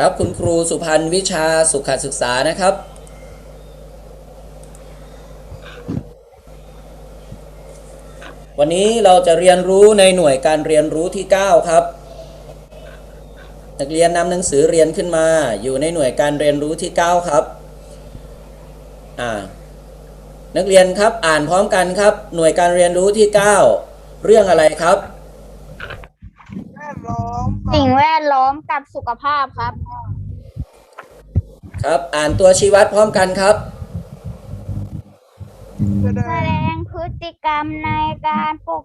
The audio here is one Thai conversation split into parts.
ครับคุณครูสุพันวิชาสุขศึกษานะครับ วันนี้เราจะเรียนรู้ในหน่วยการเรียนรู้ที่ 9 ครับ นักเรียนนำหนังสือเรียนขึ้นมา อยู่ในหน่วยการเรียนรู้ที่ 9 ครับอ่านักเรียนครับอ่านพร้อมกันครับ หน่วยการเรียนรู้ที่ 9 เรื่องอะไรครับสิ่งแวดล้อมกับสุขภาพครับ ครับ อ่านตัวชี้วัดพร้อมกันครับ แสดแสงดงพฤติกรรมในการปก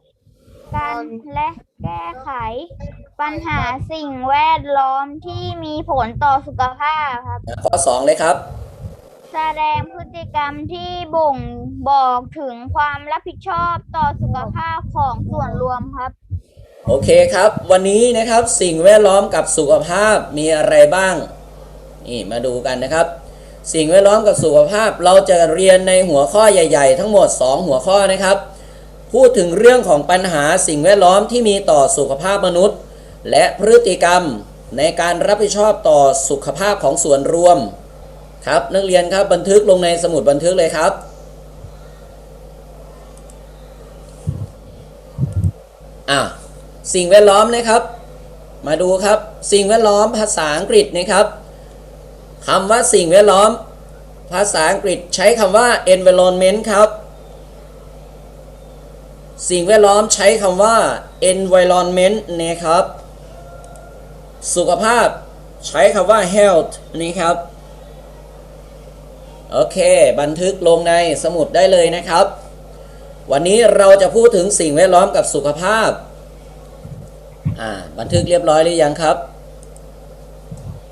กันและแก้ไข ปัญหาสิ่งแวดล้อมที่มีผลต่อสุขภาพครับ ข้อ2เลยครับ แสดงพฤติกรรมที่บ่งบอกถึงความรับผิดชอบต่อสุขภาพของส่วนรวมครับ โอเคครับ วันนี้นะครับสิ่งแวดล้อมกับสุขภาพมีอะไรบ้าง นี่มาดูกันนะครับ สิ่งแวดล้อมกับสุขภาพเราจะเรียนในหัวข้อใหญ่ ๆ ทั้งหมด 2 หัวข้อนะครับ พูดถึงเรื่องของปัญหาสิ่งแวดล้อมที่มีต่อสุขภาพมนุษย์ และพฤติกรรมในการรับผิดชอบต่อสุขภาพของส่วนรวม ครับ นักเรียนครับบันทึกลงในสมุดบันทึกเลยครับอะสิ่งแวดล้อมนะครับ มาดูครับ สิ่งแวดล้อมภาษาอังกฤษนะครับ คำว่าสิ่งแวดล้อม ภาษาอังกฤษใช้คำว่า environment ครับ สิ่งแวดล้อมใช้คำว่า environment นะครับ สุขภาพใช้คำว่า health นี่ครับ โอเค บันทึกลงในสมุดได้เลยนะครับ วันนี้เราจะพูดถึงสิ่งแวดล้อมกับสุขภาพ อ่า บันทึกเรียบร้อยหรือยังครับ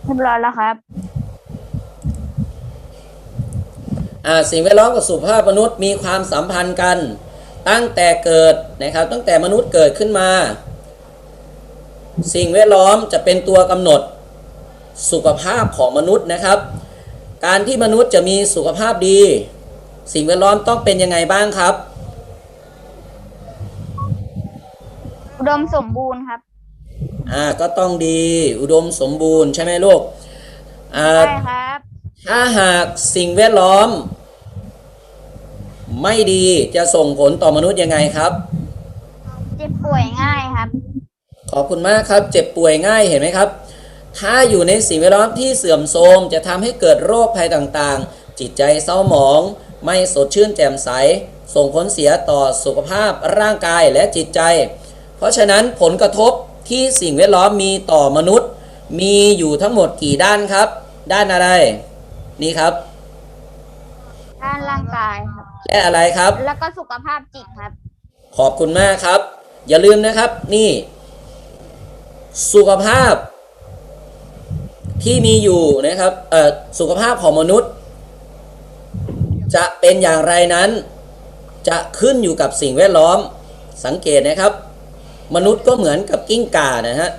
เรียบร้อยแล้วครับ อ่า สิ่งแวดล้อมกับสุขภาพมนุษย์มีความสัมพันธ์กัน ตั้งแต่เกิดนะครับตั้งแต่มนุษย์เกิดขึ้นมา สิ่งแวดล้อมจะเป็นตัวกำหนดสุขภาพของมนุษย์นะครับ การที่มนุษย์จะมีสุขภาพดี สิ่งแวดล้อมต้องเป็นยังไงบ้างครับอุดมสมบูรณ์ครับอ่าก็ต้องดีอุดมสมบูรณ์ใช่ไหมลูกอ่าใช่ครับ ถ้าหากสิ่งแวดล้อม ไม่ดีจะส่งผลต่อมนุษย์ยังไงครับ เจ็บป่วยง่ายครับ ขอบคุณมากครับ เจ็บป่วยง่ายเห็นไหมครับ ถ้าอยู่ในสิ่งแวดล้อมที่เสื่อมโทรมจะทำให้เกิดโรคภัยต่างๆ จิตใจเศร้าหมอง ไม่สดชื่นแจ่มใส ส่งผลเสียต่อสุขภาพร่างกายและจิตใจ เพราะฉะนั้นผลกระทบที่สิ่งแวดล้อมมีต่อมนุษย์ มีอยู่ทั้งหมดกี่ด้านครับ ด้านอะไร นี่ครับด้านร่างกายครับ และอะไรครับ แล้วก็สุขภาพจิตครับ ขอบคุณมากครับ อย่าลืมนะครับ นี่ สุขภาพ ที่มีอยู่นะครับเอ่อสุขภาพของมนุษย์ จะเป็นอย่างไรนั้น จะขึ้นอยู่กับสิ่งแวดล้อม สังเกตนะครับ มนุษย์ก็เหมือนกับกิ้งก่านะฮะ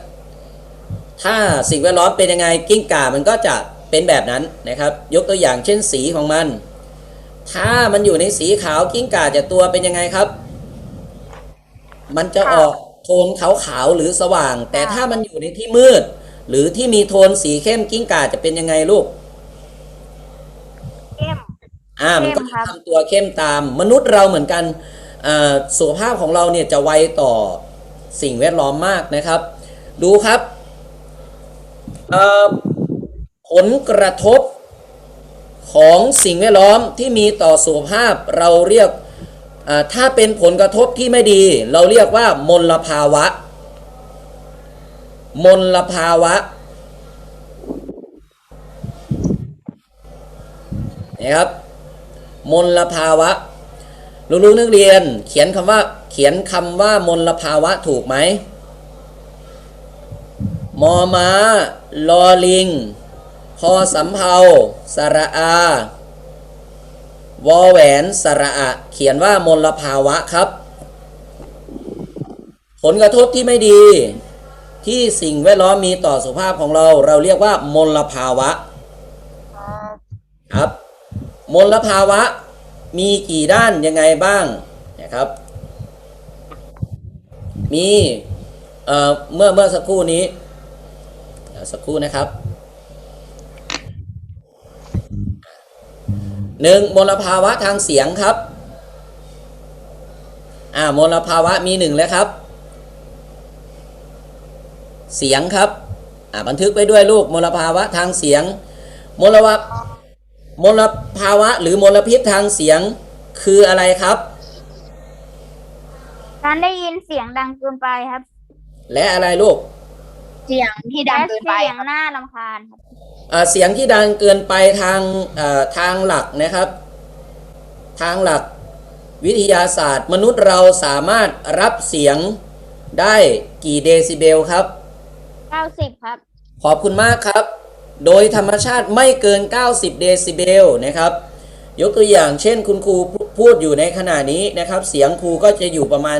ถ้าสิ่งแวดล้อมเป็นยังไงกิ้งก่ามันก็จะ เป็นแบบนั้นนะครับ ยกตัวอย่างเช่นสีของมัน ถ้ามันอยู่ในสีขาวกิ้งก่าจะตัวเป็นยังไงครับ มันจะออกโทนขาวๆหรือสว่าง แต่ถ้ามันอยู่ในที่มืด หรือที่มีโทนสีเข้มกิ้งก่าจะเป็นยังไงลูกเข้มอ่ามันก็เข้มจะครับทำตัวเข้มตาม มนุษย์เราเหมือนกันอ่าสุขภาพของเราเนี่ยจะไวต่อสิ่งแวดล้อมมากนะครับ ดูครับเอ่อ ผลกระทบของสิ่งแวดล้อมที่มีต่อสุขภาพเราเรียกถ้าเป็นผลกระทบที่ไม่ดี เราเรียกว่ามลภาวะ มลภาวะนะครับมลภาวะลูกๆนักเรียนเขียนคำว่าเขียนคำว่ามลภาวะถูกไหมมอมาลอลิง อสำเภาสระอา วอแหวนสระอะ เขียนว่ามลภาวะครับ ผลกระทบที่ไม่ดี ที่สิ่งแวดล้อมมีต่อสุขภาพของเรา เราเรียกว่ามลภาวะ ครับ มลภาวะมีกี่ด้านยังไงบ้างนะครับ มีเอ่อเมื่อเมื่อสักครู่นี้สักครู่นะครับ หนึ่งมลภาวะทางเสียงครับอ่ามลภาวะมีหนึ่งแล้วครับ เสียงครับอ่าบันทึกไว้ด้วยลูกมลภาวะทางเสียง มลวะมลภาวะหรือมลพิษทางเสียงคืออะไรครับการได้ยินเสียงดังเกินไปครับ และอะไรลูก เสียงที่ดังและเกินไปเสียงน่ารำคาญครับอ่า เสียงที่ดังเกินไปทางอ่าทางหลักนะครับ ทางหลักวิทยาศาสตร์ มนุษย์เราสามารถรับเสียงได้กี่เดซิเบลครับ 90 ครับ ขอบคุณมากครับ โดยธรรมชาติไม่เกิน 90 เดซิเบลนะครับ ยกตัวอย่างเช่นคุณครูพูดอยู่ในขณะนี้นะครับ เสียงครูก็จะอยู่ประมาณ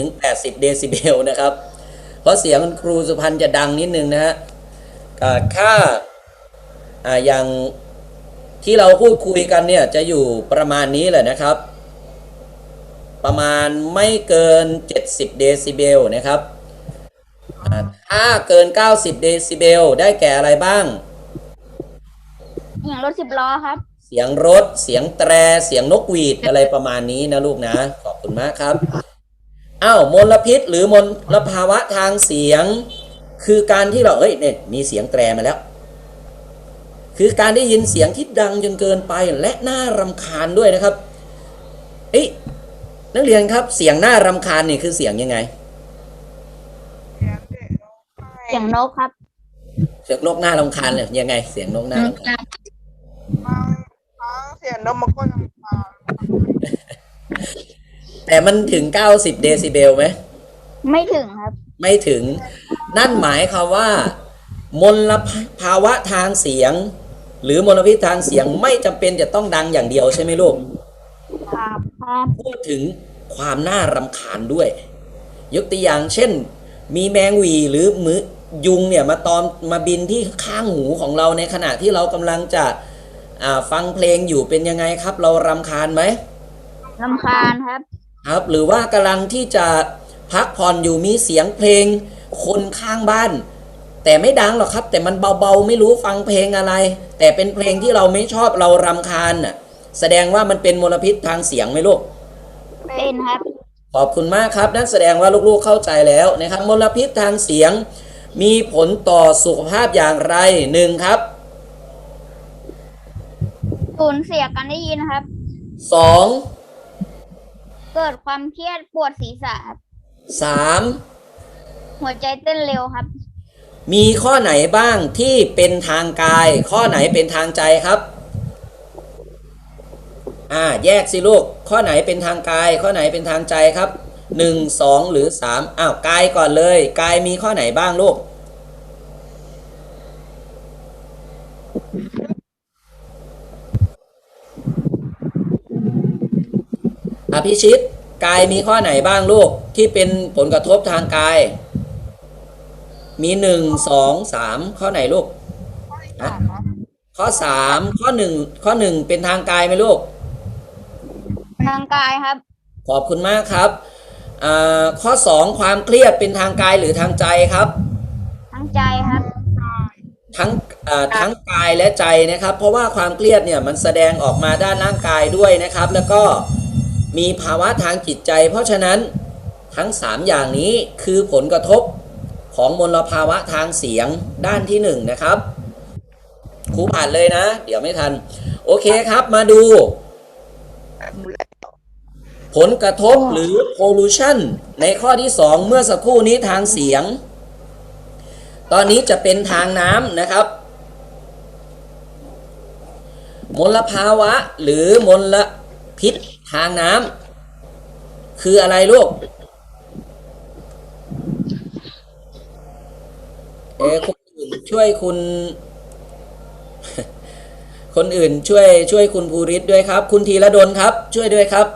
70-80 เดซิเบลนะครับ เพราะเสียงคุณครูสุพรรณจะดังนิดนึงนะฮะอ่าค่า อ่าอย่างที่เราพูดคุยกันเนี่ยจะอยู่ประมาณนี้แหละนะครับ ประมาณไม่เกิน 70 เดซิเบลนะครับอ่าถ้าเกิน 90 เดซิเบลได้แก่อะไรบ้างอย่างรถสิบล้อครับ เสียงรถเสียงแตรเสียงนกหวีดอะไรประมาณนี้นะลูกนะ ขอบคุณมากครับอ้าวมลพิษหรือมลภาวะทางเสียง คือการที่เราเอ้ยเนี่ยมีเสียงแตรมาแล้ว คือการได้ยินเสียงที่ดังจนเกินไปและน่ารำคาญด้วยนะครับเอ้ยนักเรียนครับเสียงน่ารำคาญนี่คือเสียงยังไง เสียงเด็กร้องไห้เสียงนกครับ เสียงนกน่ารำคาญเลยยังไง เสียงนกน่ารำคาญบางครั้งเสียงนกมันก็ยังมาแต่มันถึง90เดซิเบลไหมไม่ถึงครับ ไม่ถึง นั่นหมายความว่า มลภาวะทางเสียง หรือมลพิษทางเสียงไม่จำเป็นจะต้องดังอย่างเดียวใช่ไหมลูกครับครับพูดถึงความน่ารำคาญด้วย ยกตัวอย่างเช่น มีแมงหวีหรือมือยุงเนี่ยมาตอมมาบินที่ข้างหูของเราในขณะที่เรากำลังจะอ่าฟังเพลงอยู่เป็นยังไงครับ เรารำคาญไหมลำคาญครับ ครับ หรือว่ากำลังที่จะพักผ่อนอยู่มีเสียงเพลง คนข้างบ้าน แต่ไม่ดังหรอกครับ แต่มันเบาๆไม่รู้ฟังเพลงอะไร แต่เป็นเพลงที่เราไม่ชอบเรารำคาญน่ะ แสดงว่ามันเป็นมลพิษทางเสียงไหมลูก เป็นครับ ขอบคุณมากครับนั่นแสดงว่าลูกๆเข้าใจแล้วนะครับ มลพิษทางเสียง มีผลต่อสุขภาพอย่างไรหนึ่งครับสูญเสียการได้ยินครับ สองเกิดความเครียดปวดศีรษะครับสามหัวใจเต้นเร็วครับ มีข้อไหนบ้างที่เป็นทางกาย ข้อไหนเป็นทางใจครับ อ่า แยกสิลูก ข้อไหนเป็นทางกาย ข้อไหนเป็นทางใจครับหนึ่งสองหรือสามอ้าวกายก่อนเลยกายมีข้อไหนบ้างลูก อภิชิตกายมีข้อไหนบ้างลูกที่เป็นผลกระทบทางกาย มีหนึ่งสองสามข้อไหนลูกอะครับข้อสามข้อหนึ่งข้อหนึ่งเป็นทางกายไหมลูก ทางกายครับ ขอบคุณมากครับอ่าข้อสองความเครียดเป็นทางกายหรือทางใจครับ ทางใจครับ ทั้งอ่าทั้งกายและใจนะครับ เพราะว่าความเครียดเนี่ยมันแสดงออกมาด้านร่างกายด้วยนะครับ แล้วก็มีภาวะทางจิตใจ เพราะฉะนั้นทั้ง 3 อย่างนี้คือผลกระทบ ของมลภาวะทางเสียงด้านที่1นะครับครูผ่านเลยนะ เดี๋ยวไม่ทัน โอเคครับมาดู ผลกระทบหรือ pollution ในข้อที่ 2 เมื่อสักครู่นี้ทางเสียง ตอนนี้จะเป็นทางน้ำนะครับ มลภาวะหรือมลพิษทางน้ำคืออะไรลูก เอะคนอื่นช่วยคุณ คนอื่นช่วย ช่วยคุณภูริศด้วยครับ คุณธีรดลครับ ช่วยด้วยครับ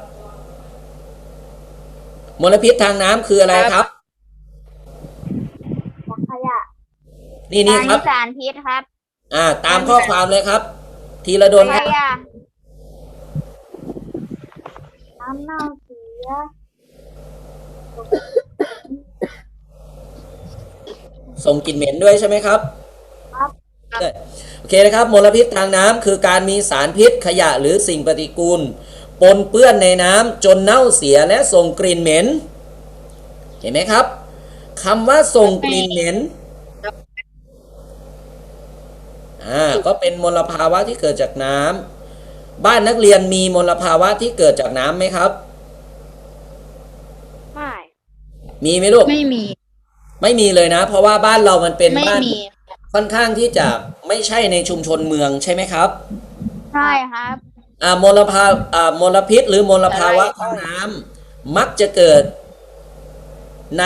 มลพิษทางน้ำคืออะไรครับ ขยะนี่นี่ครับ สารพิษครับ อ่า ตามข้อความเลยครับ ธีรดลขครับ ยะน้ำเน่าเสีย ส่งกลิ่นเหม็นด้วยใช่ไหมครับครับคโอเคนะครับมลพิษทางน้ำคือการมีสารพิษขยะหรือสิ่งปฏิกูล ปนเปื้อนในน้ำจนเน่าเสียและส่งกลิ่นเหม็น เห็นไหมครับคำว่าส่งกลิ่นเหม็นอ่าก็เป็นมลภาวะที่เกิดจากน้ำบ้านนักเรียนมีมลภาวะที่เกิดจากน้ำไหมครับไม่มีไหมลูกไม่มี ไม่มีเลยนะ เพราะว่าบ้านเรามันเป็นไม่บ้านมีค่อนข้างที่จะไม่ใช่ในชุมชนเมืองใช่ไหมครับ ใช่ครับ อ่ามลภาอ่ามลพิษ หรือมลภาวะทางน้ำมักจะเกิดใน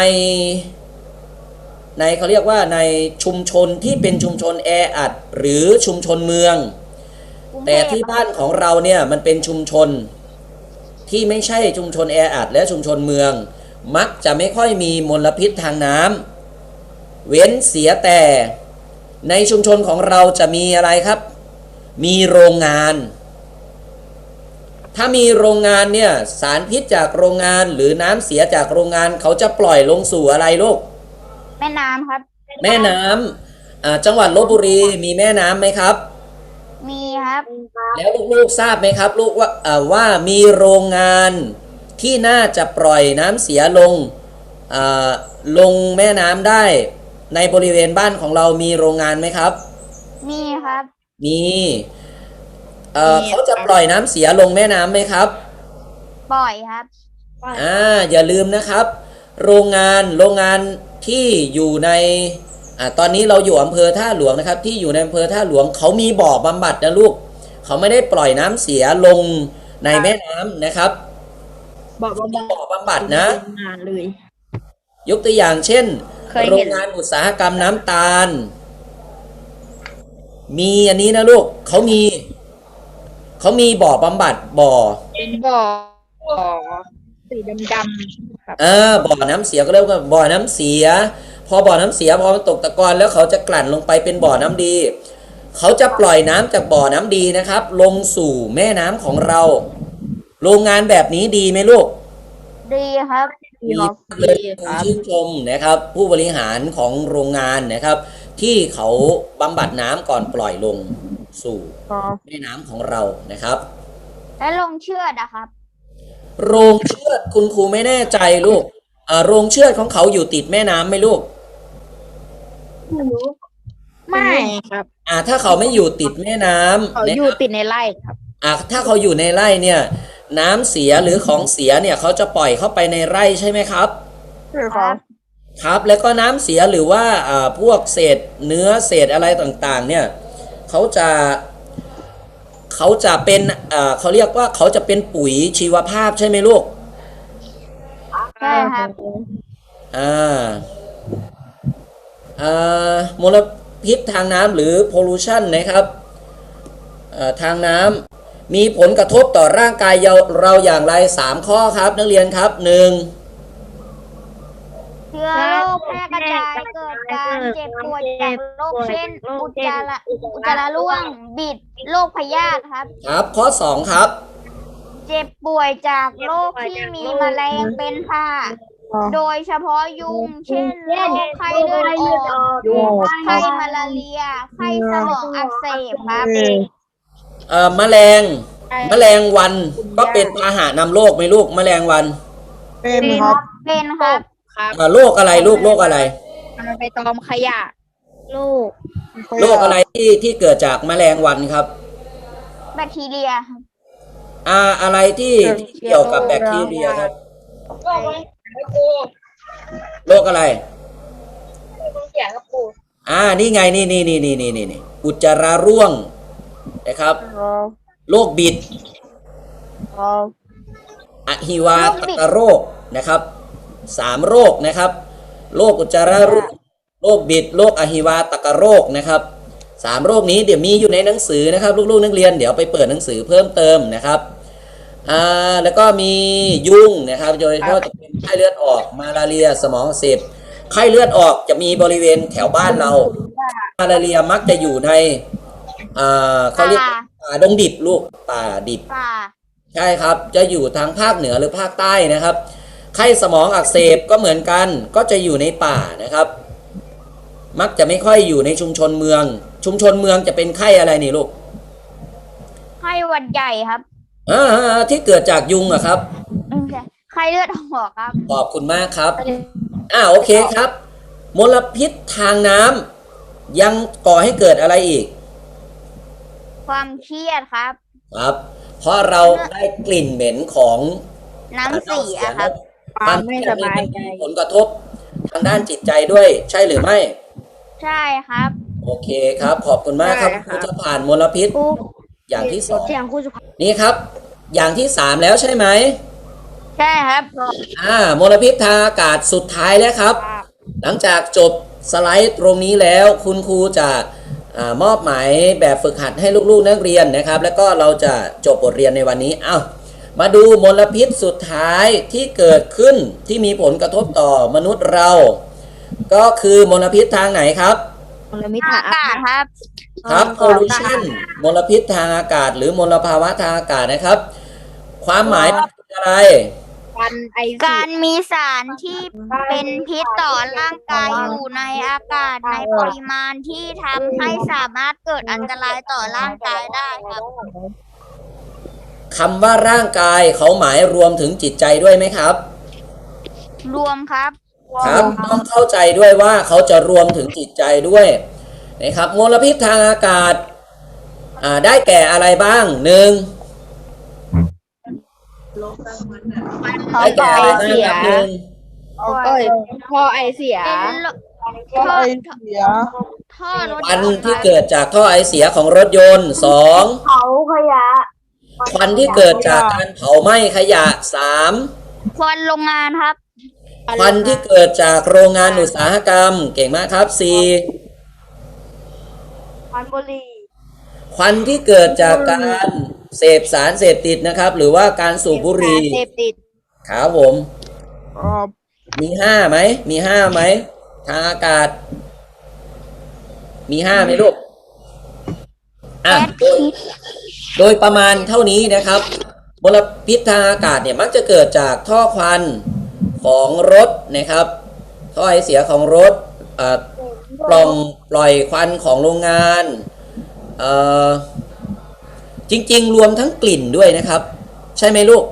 ในเขาเรียกว่าในชุมชนที่เป็นชุมชนแออัดหรือชุมชนเมืองกรุงเทพแต่ที่บ้านของเราเนี่ยมันเป็นชุมชนที่ไม่ใช่ชุมชนแออัดและชุมชนเมือง มักจะไม่ค่อยมีมลพิษทางน้ำเว้นเสียแต่ในชุมชนของเราจะมีอะไรครับ มีโรงงาน ถ้ามีโรงงานเนี่ยสารพิษจากโรงงานหรือน้ำเสียจากโรงงานเขาจะปล่อยลงสู่อะไรลูก แม่น้ำครับ แม่น้ำอ่าจังหวัดลบบุรีมีแม่น้ำไหมครับ มีครับ แล้วลูกๆทราบไหมครับ ลูกว่าเอ่อว่ามีโรงงาน ที่น่าจะปล่อยน้ำเสียลงอ่าลงแม่น้ำได้ ในบริเวณบ้านของเรามีโรงงานไหมครับ มีครับ มีเอ่อมีเขาจะปล่อยน้ำเสียลงแม่น้ำไหมครับ ปล่อยครับอ่าอย่าลืมนะครับ โรงงานโรงงานที่อยู่ในอ่าตอนนี้เราอยู่อำเภอท่าหลวงนะครับ ที่อยู่ในอำเภอท่าหลวงเขามีบ่อบำบัดนะลูกเขาไม่ได้ปล่อยน้ำเสียลงในแม่น้ำนะครับ บอกว่ามีบ่อบำบัดนะงานเลย ยกตัวอย่างเช่นเคยเห็นโรงงานอุตสาหกรรมน้ำตาล มีอันนี้นะลูกเขามีเขามีบ่อบำบัดบ่อ เป็นบ่อบ่อสีดำๆครับเออบ่อน้ำเสียก็เรียกว่าบ่อน้ำเสีย พอบ่อน้ำเสียพอมันตกตะกอนแล้วเขาจะกลั่นลงไปเป็นบ่อน้ำดี เขาจะปล่อยน้ำจากบ่อน้ำดีนะครับ ลงสู่แม่น้ำของเรา โรงงานแบบนี้ดีไหมลูก ดีครับดีมากเลยผมชื่นชมนะครับ ผู้บริหารของโรงงานนะครับ ที่เขาบำบัดน้ำก่อนปล่อยลงสู่แม่น้ำของเรานะครับ และลงเชือดอะครับ โรงเชือดคุณครูไม่แน่ใจลูกอ่าโรงเชือดของเขาอยู่ติดแม่น้ำไหมลูกไม่ครับ อ่าถ้าเขาไม่อยู่ติดแม่น้ำเขานะอคยู่รับติดในไร่ครับอ่าถ้าเขาอยู่ในไร่เนี่ย น้ำเสียหรือของเสียเนี่ยเขาจะปล่อยเข้าไปในไร่ใช่ไหมครับใช่ครับครับ แล้วก็น้ำเสียหรือว่าอ่าพวกเศษเนื้อเศษอะไรต่างๆ เนี่ยเขาจะเขาจะเป็นอ่าเขาเรียกว่าเขาจะเป็นปุ๋ยชีวภาพใช่ไหมลูกใช่ครับอ่าอ่ามลพิษทางน้ำหรือ pollution นะครับเอ่อทางน้ำ มีผลกระทบต่อร่างกายเราเราอย่างไร 3 ข้อครับ นักเรียนครับ 1. เชื้อโรคแพร่กระจายเกิดการเจ็บป่วยจากโรคเช่น อุจจาระอุจจาระร่วง บิดโรคพยาธิครับ ครับ ข้อ 2 ครับ เจ็บป่วยจากโรคที่มีแมลงเป็นผ่าโดยเฉพาะยุง เช่นโรคไข้เลือดออกไข้มาลาเรีย ไข้สมองอักเสบครับ เอ่อแมลงแมลงวันก็เป็นพาหะนำโรคไหมลูกแมลงวันเป็นครับเป็นครับครับเอ่อโรคอะไรลูกโรคอะไรมันไปตอมขยะลูกโรคอะไรที่ที่เกิดจากแมลงวันครับ แบคทีเรียครับอ่าอะไรที่ที่เกี่ยวกับแบคทีเรียครับโรคอะไรอ่านี่ไงนี่นี่นี่นี่นี่นี่นี่อุจจาระร่วง นะครับโรคบิดอหิวาตกโรคนะครับสามโรคนะครับโรคอุจจาระร่วงโรคบิดโรคอหิวาตกโรคนะครับสามโรคนี้เดี๋ยวมีอยู่ในหนังสือนะครับ ลูกๆนักเรียนเดี๋ยวไปเปิดหนังสือเพิ่มเติมนะครับอ่าแล้วก็มียุงนะครับโดยเฉพาะจะเป็นไข้เลือดออกมาลาเรียสมองอักเสพไข้เลือดออกจะมีบริเวณแถวบ้านเรา มาลาเรียมักจะอยู่ใน อ่าเขาเรียกว่าป่าดงดิบลูกป่าดิบป่าใช่ครับ จะอยู่ทางภาคเหนือหรือภาคใต้นะครับไข้สมองอักเสบก็เหมือนกันก็จะอยู่ในป่านะครับ มักจะไม่ค่อยอยู่ในชุมชนเมือง ชุมชนเมืองจะเป็นไข้อะไรนี่ลูกไข้หวัดใหญ่ครับอ่าที่เกิดจากยุงอะครับไม่ใช่ไข้เลือดออกครับขอบคุณมากครับอ่าโอเคครับ มลพิษทางน้ำยังก่อให้เกิดอะไรอีก ความเครียดครับ ครับ เพราะเราได้กลิ่นเหม็นของน้ำเสียครับ ความไม่สบายใจผลกระทบทางด้านจิตใจด้วย ใช่หรือไม่ ใช่ครับ โอเคครับ ขอบคุณมากครับใช่คครัรูบจะผ่านมลพิษครูอย่างที่สองเสียงคู่สุภาพนี่ครับ อย่างที่สามแล้วใช่ไหมใช่ครับอ่ามลพิษทางอากาศสุดท้ายแล้วครับ หลังจากจบสไลด์ตรงนี้แล้วคุณครูจะอา มอบหมายแบบฝึกหัดให้ลูกๆนักเรียนนะครับ แล้วก็เราจะจบบทเรียนในวันนี้เอ้ามาดูมลพิษสุดท้ายที่เกิดขึ้นที่มีผลกระทบต่อมนุษย์เรา ก็คือมลพิษทางไหนครับมลพิษอาทางอากาาศศครับครับ pollution มลพิษทางอากาศ หรือมลภาวะทางอากาศนะครับ ความหมายมันคืออะไร ควันไอการมีสารที่เป็นพิษต่อร่างกายอยู่ในอากาศในปริมาณที่ทำให้สามารถเกิดอันตรายต่อร่างกายได้ครับคำว่าร่างกายเขาหมายรวมถึงจิตใจด้วยไหมครับ รวมครับ ครับต้องเข้าใจด้วยว่าเขาจะรวมถึงจิตใจด้วยนะครับมลพิษทางอากาศอ่าได้แก่อะไรบ้างหนึ่ง ได้แก่อะไรบ้างครับหนึ่งเอ้ยท่อไอเสียเป็นโรก็ไอเสียท่อรถควันที่เกิดจากท่อไอเสียของรถยนต์สองเผาขยะควันที่เกิดจากการเผาไหม้ขยะสามควันโรงงานครับควันที่เกิดจากโรงงานอุตสาหกรรม เก่งมากครับสี่ควันบุหรี่ควันที่เกิดจากการ เสพสารเสพติดนะครับ หรือว่าการสูบบุหรี่เสพติดครับผม ครับมีห้าไหม มีห้าไหม ทางอากาศ มีห้าไหมลูก อะแก๊สพิษโดยประมาณเท่านี้นะครับมลพิษทางอากาศเนี่ยมักจะเกิดจากท่อควันของรถนะครับ ท่อไอเสียของรถเอ่อปล่องปล่อยควันของโรงงาน เอ่อ จริง ๆ รวมทั้งกลิ่นด้วยนะครับ ใช่ไหมลูก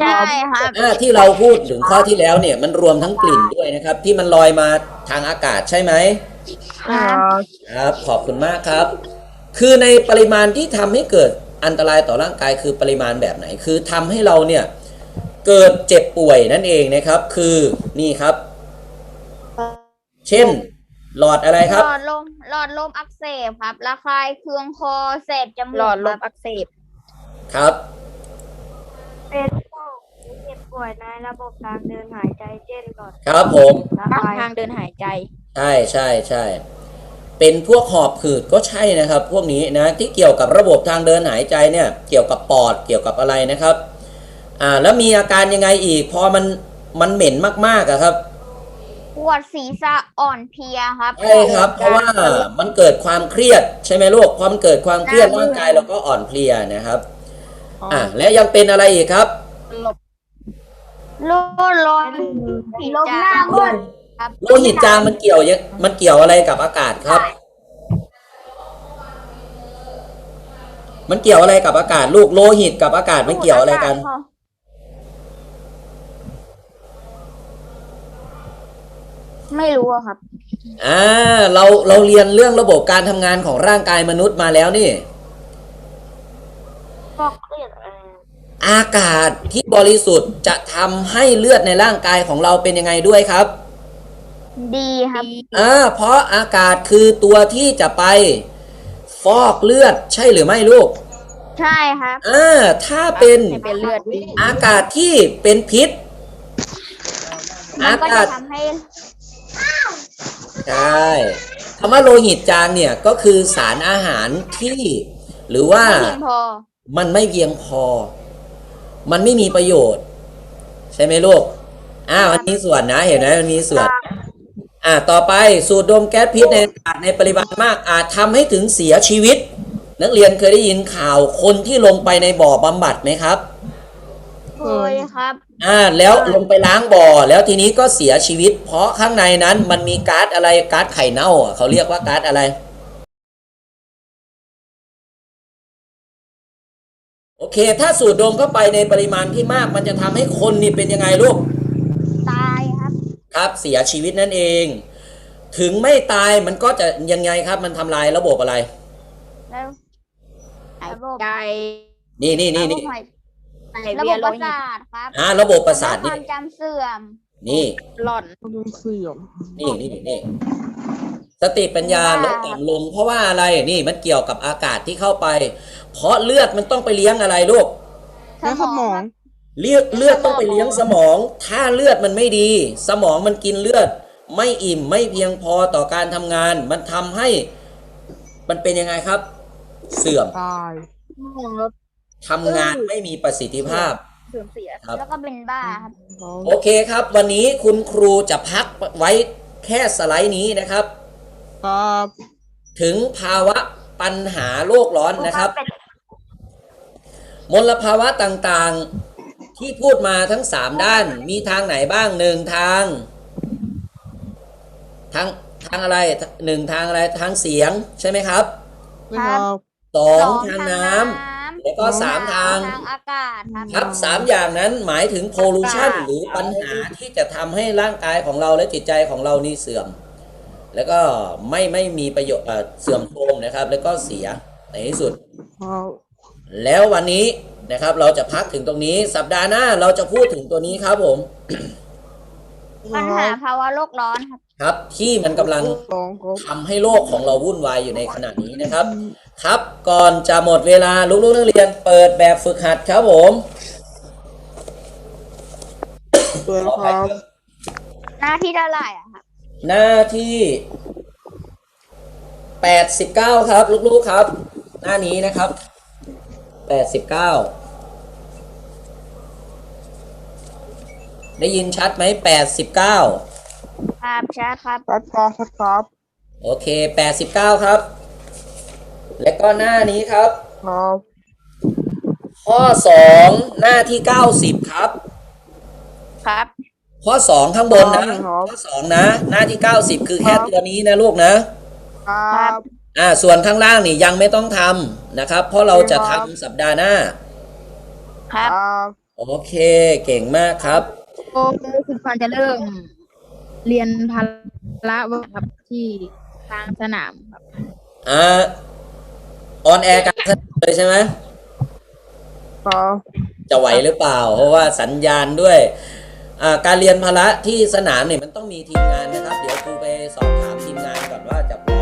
ใช่ครับอ่าที่เราพูดถึงข้อที่แล้วเนี่ย มันรวมทั้งกลิ่นด้วยนะครับ ที่มันลอยมาทางอากาศใช่ไหมครับครับ ขอบคุณมากครับ คือในปริมาณที่ทำให้เกิดอันตรายต่อร่างกายคือปริมาณแบบไหน คือทำให้เราเนี่ย เกิดเจ็บป่วยนั่นเองนะครับ คือนี่ครับ เช่น หลอดอะไรหคลรับอดลมหลอดลมอักเสบครับ ระคายเคืองคอเสพจมูกหลอดลคมรับอักเสบครับ เป็นโรคเจ็บป่วยในระบบทางเดินหายใจเช่นหลอดครับผม ระคายทางเดินหายใจ ใช่ใช่ใช่ เป็นพวกหอบหืดก็ใช่นะครับ พวกนี้นะที่เกี่ยวกับระบบทางเดินหายใจเนี่ย เกี่ยวกับปอดเกี่ยวกับอะไรนะครับ อ่าแล้วมีอาการยังไงอีก พอมันมันเหม็นมากๆอะครับ ปวดศีรษะอ่อนเพลียครับใช่ครับ เพราะว่ามันเกิดความเครียดใช่ไหมลูกพอมันเกิดความเครียดร่างกายเราก็อ่อนเพลียนะครับ อ่าและยังเป็นอะไรอีกครับโรคลมผีลมหน้ามืดครับโลหิตจางมันเกี่ยวยังมันเกี่ยวอะไรกับอากาศครับ มันเกี่ยวอะไรกับอากาศลูกโลหิตกับอากาศมันเกี่ยวอะไรกัน ไม่รู้อะครับ อ่าเราเราเรียนเรื่องระบบการทำงานของร่างกายมนุษย์มาแล้วนี่ก็เครียดอะไรอากาศที่บริสุทธิ์จะทำให้เลือดในร่างกายของเราเป็นยังไงด้วยครับ ดีครับ อ่าเพราะอากาศคือตัวที่จะไป ฟอกเลือดใช่หรือไม่ลูกใช่ครับอ่าถ้าเป็นให้เป็นเลือดวิ่งอากาศที่เป็นพิษ มันอาก็กาจะศทำให้ ใช่คำว่าโลหิตจางเนี่ยก็คือสารอาหารที่ หรือว่าไม่เพียงพอ มันไม่เพียงพอ มันไม่มีประโยชน์ ใช่ไหมลูกอ้าวอันนี้ส่วนนะ เห็นไหมมันมีส่วน อ่าต่อไปสูดดมแก๊สพิษในอากาศในปริมาณมาก อาจทำให้ถึงเสียชีวิต นักเรียนเคยได้ยินข่าวคนที่ลงไปในบ่อบำบัดไหมครับ เคยครับอ่าแล้วลงไปล้างบ่อ แล้วทีนี้ก็เสียชีวิต เพราะข้างในนั้นมันมีก๊าซอะไรก๊าซไข่เน่าเขาเรียกว่าก๊าซอะไร โอเค ถ้าสูดดมเข้าไปในปริมาณที่มาก มันจะทำให้คนนี่เป็นยังไงลูก ตายครับ ครับเสียชีวิตนั่นเอง ถึงไม่ตายมันก็จะยังไงครับ มันทำลายระบบอะไร แล้วระบบใจนี่นี่นี่นี่ ระเวีบยบนปโลระหิตสาทครับอ่าระบบประสาททำให้คนี่วามจำเสื่อม นี่หล่อน เสื่อมนี่นี่นี่สติปัญญาลดต่ำลง เพราะว่าอะไรนี่มันเกี่ยวกับอากาศที่เข้าไป เพราะเลือดมันต้องไปเลี้ยงอะไรลูกและสมองเลือดเลือดต้องไปเลี้ยงสมอง ถ้าเลือดมันไม่ดี สมองมันกินเลือด ไม่อิ่มไม่เพียงพอต่อการทำงาน มันทำให้ มันเป็นยังไงครับ เสื่อม ตาย ทำงานไม่มีประสิทธิภาพ เสื่อมเสียครับ แล้วก็เป็นบ้าครับ โอเคครับ วันนี้คุณครูจะพักไว้แค่สไลด์นี้นะครับ ครับถึงภาวะปัญหาโลกร้อนนะครับ มลภาวะต่างๆที่พูดมาทั้งสามด้าน มีทางไหนบ้างหนึ่งทาง ทางทางอะไรหนึ่งทางอะไรทางเสียงใช่ไหมครับนะครับ สองสองทางทางน้น้ำ แล้วก็สามทาง ทางอากาศครับครับสามอย่างนั้นหมายถึง pollution หรือปัญหาที่จะทำให้ร่างกายของเราและจิตใจของเรานี่เสื่อม แล้วก็ไม่ไม่มีประโยชน์เอ่อเสื่อมโทรมนะครับ แล้วก็เสียในที่สุดครับแล้ววันนี้นะครับ เราจะพักถึงตรงนี้ สัปดาห์หน้าเราจะพูดถึงตัวนี้ครับผม ปัญหาภาวะโลกร้อนครับ ครับที่มันกำลังสองครับทำให้โลกของเราวุ่นวายอยู่ในขณะนี้นะครับ ครับก่อนจะหมดเวลาลูกๆนักเรียนเปิดแบบฝึกหัดครับผมเตือนครับหน้าที่เท่าไหร่อะครับหน้าที่แปดสิบเก้าครับลูกๆครับ หน้านี้นะครับแปดสิบเก้าได้ยินชัดไหมแปดสิบเก้า ครับชัดครับชัดครับชัดครับโอเคแปดสิบเก้าครับ และก็หน้านี้ครับ ครับ ข้อสองหน้าที่เก้าสิบครับ ครับ ข้อสองข้างบนนะข้อสองนะ หน้าที่เก้าสิบคือแค่ตัวนี้นะลูกนะ ครับอ่าส่วนข้างล่างนี่ยังไม่ต้องทำนะครับ เพราะเราจะทำสัปดาห์หน้า ครับครับโอเคเก่งมากครับ โอ้คุณฟันจะเริ่ม เรียนพระวะครับที่ทางสนามครับอ่าออนแอร์กันเลยใช่ไหมพอจะไหวหรือเปล่า เพราะว่าสัญญาณด้วยอ่าการเรียนพระที่สนามเนี่ยมันต้องมีทีมงานนะครับ เดี๋ยวครูไปสอบถามทีมงานก่อนว่าจะพร้อม